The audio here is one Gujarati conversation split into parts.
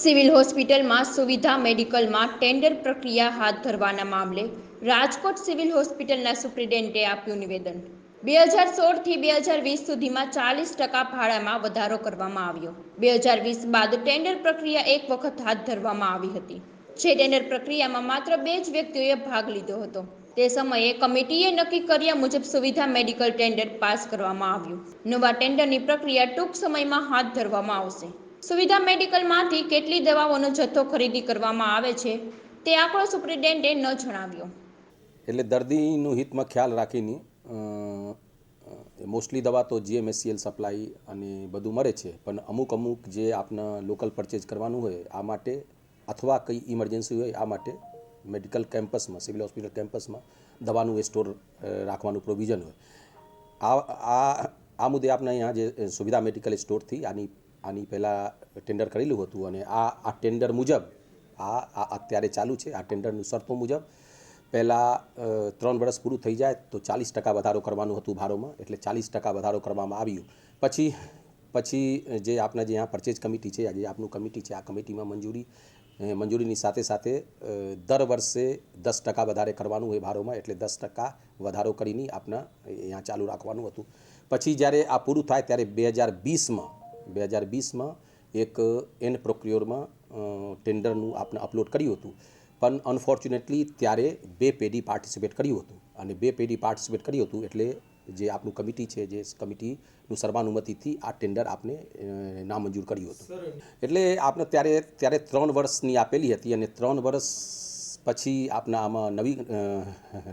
સિવિલ હોસ્પિટલમાં સુવિધા મેડિકલમાં ટેન્ડર પ્રક્રિયા હાથ ધરવાના મામલે રાજકોટ સિવિલ હોસ્પિટલના સુપ્રિન્ટેન્ડન્ટે આપ્યું નિવેદન. બે હજાર સોળથી બે હજાર વીસ સુધીમાં ચાલીસ ટકા ભાડામાં વધારો કરવામાં આવ્યો. બે હજાર વીસ બાદ ટેન્ડર પ્રક્રિયા એક વખત હાથ ધરવામાં આવી હતી. જે ટેન્ડર પ્રક્રિયામાં માત્ર બે જ વ્યક્તિઓએ ભાગ લીધો હતો. તે સમયે કમિટીએ નક્કી કર્યા મુજબ સુવિધા મેડિકલ ટેન્ડર પાસ કરવામાં આવ્યું. નવા ટેન્ડરની પ્રક્રિયા ટૂંક સમયમાં હાથ ધરવામાં આવશે. સુવિધા મેડિકલમાંથી કેટલી દવાઓનો જથ્થો ખરીદી કરવામાં આવે છે, તે આંકડો સુપ્રિન્ટેન્ડે ન જણાવ્યો. એટલે દર્દીનું હિતમાં ખ્યાલ રાખીને મોસ્ટલી દવા તો જીએમએસસીએલ સપ્લાય અને બધું મળે છે, પણ અમુક અમુક જે આપને લોકલ પરચેજ કરવાનું હોય, આ માટે અથવા કંઈ ઇમરજન્સી હોય, આ માટે મેડિકલ કેમ્પસમાં, સિવિલ હોસ્પિટલ કેમ્પસમાં દવાનું એ સ્ટોર રાખવાનું પ્રોવિઝન હોય. આ આ આ મુદ્દે આપના અહીંયા જે સુવિધા મેડિકલ સ્ટોરથી આની આની પહેલાં ટેન્ડર કરેલું હતું અને આ આ ટેન્ડર મુજબ, આ આ અત્યારે ચાલુ છે, આ ટેન્ડરની શરતો મુજબ પહેલાં ત્રણ વર્ષ પૂરું થઈ જાય તો ચાલીસ ટકા વધારો કરવાનું હતું ભાડોમાં એટલે ચાલીસ ટકા વધારો કરવામાં આવ્યું. પછી પછી જે આપણા જે અહીંયા પરચેજ કમિટી છે જે આપનું કમિટી છે, આ કમિટીમાં મંજૂરી મંજૂરીની સાથે સાથે દર વર્ષે દસ ટકા વધારે કરવાનું હોય ભાડોમાં એટલે દસ ટકા વધારો કરીને આપણા અહીંયા ચાલુ રાખવાનું હતું. પછી જ્યારે આ પૂરું થાય ત્યારે બે હજાર વીસમાં બે હજાર વીસમાં એક એન પ્રોક્યોરમાં ટેન્ડરનું આપણે અપલોડ કર્યું હતું. પણ અનફોર્ચ્યુનેટલી ત્યારે બે પેઢી પાર્ટિસિપેટ કર્યું હતું. અને બે પેઢી પાર્ટિસિપેટ કર્યું હતું એટલે જે આપણું કમિટી છે જે કમિટીનું સર્વાનુમતિથી આ ટેન્ડર આપને નામંજૂર કર્યું હતું. એટલે આપણે ત્યારે ત્યારે ત્રણ વર્ષની આપેલી હતી અને ત્રણ વર્ષ પછી આપના આમાં નવી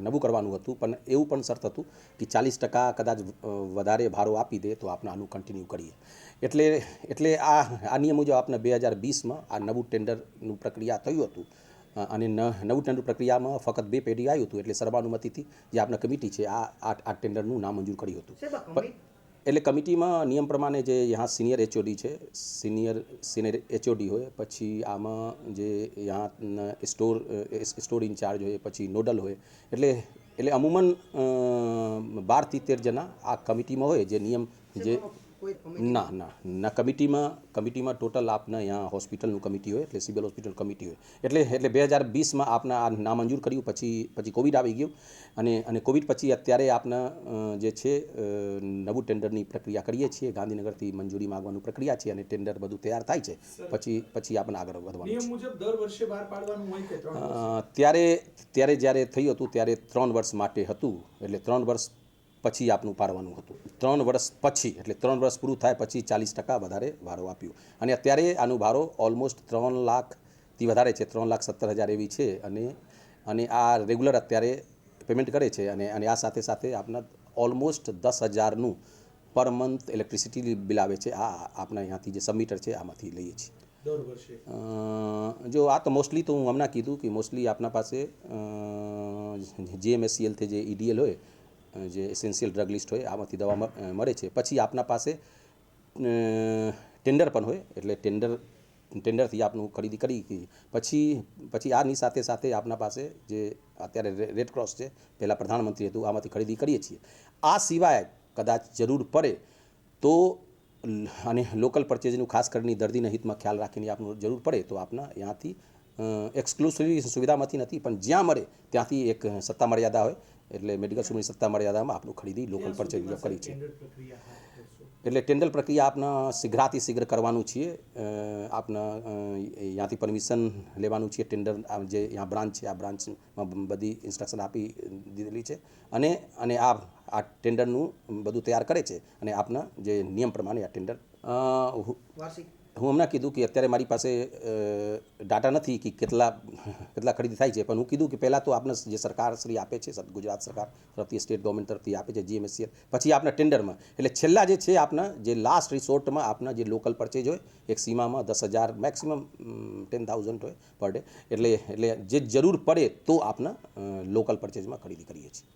નવું કરવાનું હતું. પણ એવું પણ શરત હતું કે ચાલીસ ટકા કદાચ વધારે ભાડો આપી દે તો આપણે આનું કન્ટિન્યુ કરીએ. એટલે એટલે આ આ નિયમ મુજબ આપણે બે હજાર વીસમાં આ નવું ટેન્ડરનું પ્રક્રિયા થયું હતું. અને નવું ટેન્ડર પ્રક્રિયામાં ફક્ત બે પેઢી આવ્યું હતું એટલે સર્વાનુમતિથી જે આપણા કમિટી છે આ આ ટેન્ડરનું નામંજૂર કર્યું હતું. એટલે કમિટીમાં નિયમ પ્રમાણે જે યહાં સિનિયર એચઓડી છે, સિનિયર સિનિયર એચઓડી હોય, પછી આમાં જે યહાં સ્ટોર સ્ટોર ઇન્ચાર્જ હોય, પછી નોડલ હોય, એટલે એટલે અમૂમન બારથી તેર જણા આ કમિટીમાં હોય જે નિયમ જે ના ના. ના કમિટીમાં કમિટીમાં ટોટલ આપના અહીંયા હોસ્પિટલનું કમિટી હોય એટલે સિવિલ હોસ્પિટલ કમિટી હોય. એટલે એટલે બે હજાર વીસમાં આપના આ નામંજૂર કર્યું પછી પછી કોવિડ આવી ગયું. અને અને કોવિડ પછી અત્યારે આપના જે છે નવું ટેન્ડરની પ્રક્રિયા કરીએ છીએ. ગાંધીનગરથી મંજૂરી માગવાનું પ્રક્રિયા છે અને ટેન્ડર બધું તૈયાર થાય છે. પછી પછી આપણે આગળ વધવાનું ત્યારે ત્યારે જ્યારે થયું હતું ત્યારે ત્રણ વર્ષ માટે હતું. એટલે ત્રણ વર્ષ પછી આપનું પાડવાનું હતું. ત્રણ વર્ષ પછી એટલે ત્રણ વર્ષ પૂરું થાય પછી ચાલીસ ટકા વધારે ભાડો આપ્યું. અને અત્યારે આનું ભાડો ઓલમોસ્ટ ત્રણ લાખથી વધારે છે ત્રણ લાખ સત્તર હજાર એવી છે અને અને આ રેગ્યુલર અત્યારે પેમેન્ટ કરે છે અને અને આ સાથે સાથે આપના ઓલમોસ્ટ દસ હજારનું પર મંથ ઇલેક્ટ્રિસિટી બિલ આવે છે આ આપણા અહીંયાથી જે સબમીટર છે આમાંથી લઈએ છીએ. જો આ તો મોસ્ટલી તો હું હમણાં કીધું કે મોસ્ટલી આપના પાસે જીએમએસસીએલથી જે ઈડીએલ હોય અ, જે એસેન્શિયલ ડ્રગ લિસ્ટ હોય, આમાંથી દવા મળે છે. પછી આપના પાસે ટેન્ડર પણ હોય, એટલે ટેન્ડર ટેન્ડરથી આપનું ખરીદી કરી પછી પછી આની સાથે સાથે આપના પાસે જે અત્યારે રેડ ક્રોસ છે, પહેલાં પ્રધાનમંત્રી હતું, આમાંથી ખરીદી કરીએ છીએ. આ સિવાય કદાચ જરૂર પડે તો અને લોકલ પરચેજનું ખાસ કરીને દર્દીના હિતમાં ખ્યાલ રાખીને આપનું જરૂર પડે તો આપના અહીંયાથી એક્સક્લુસિવ સુવિધામાંથી નથી, પણ જ્યાં મળે ત્યાંથી એક સત્તા મર્યાદા હોય એટલે મેડિકલ સુમની સત્તા મર્યાદામાં આપણું ખરીદી લોકલ પરચેજ કરી છે. એટલે ટેન્ડર પ્રક્રિયા આપના શીઘ્રાથી શીઘ્ર કરવાનું છીએ. આપના ત્યાંથી પરમિશન લેવાનું છીએ ટેન્ડર જે ત્યાં બ્રાન્ચ છે આ બ્રાન્ચમાં બધી ઇન્સ્ટ્રક્શન આપી દીધેલી છે. અને અને આ આ ટેન્ડરનું બધું તૈયાર કરે છે. અને આપના જે નિયમ પ્રમાણે આ ટેન્ડર અ, હું- હમણાં કીધું કે અત્યારે મારી પાસે ડાટા નથી કે કેટલા કેટલા ખરીદી થાય છે, પણ હું કીધું કે પહેલાં તો આપણે જે સરકાર શ્રી આપે છે ગુજરાત સરકાર તરફથી, સ્ટેટ ગવર્મેન્ટ તરફથી આપે છે જીએમએસસીએલ પછી આપણા ટેન્ડરમાં. એટલે છેલ્લા જે છે આપણા જે લાસ્ટ રિસોર્ટમાં આપણા જે લોકલ પરચેજ હોય, એક સીમામાં દસ હજાર મેક્સિમમ ટેન થાઉઝન્ડ હોય પર ડે એટલે એટલે જે જરૂર પડે તો આપણે લોકલ પરચેજમાં ખરીદી કરીએ છીએ.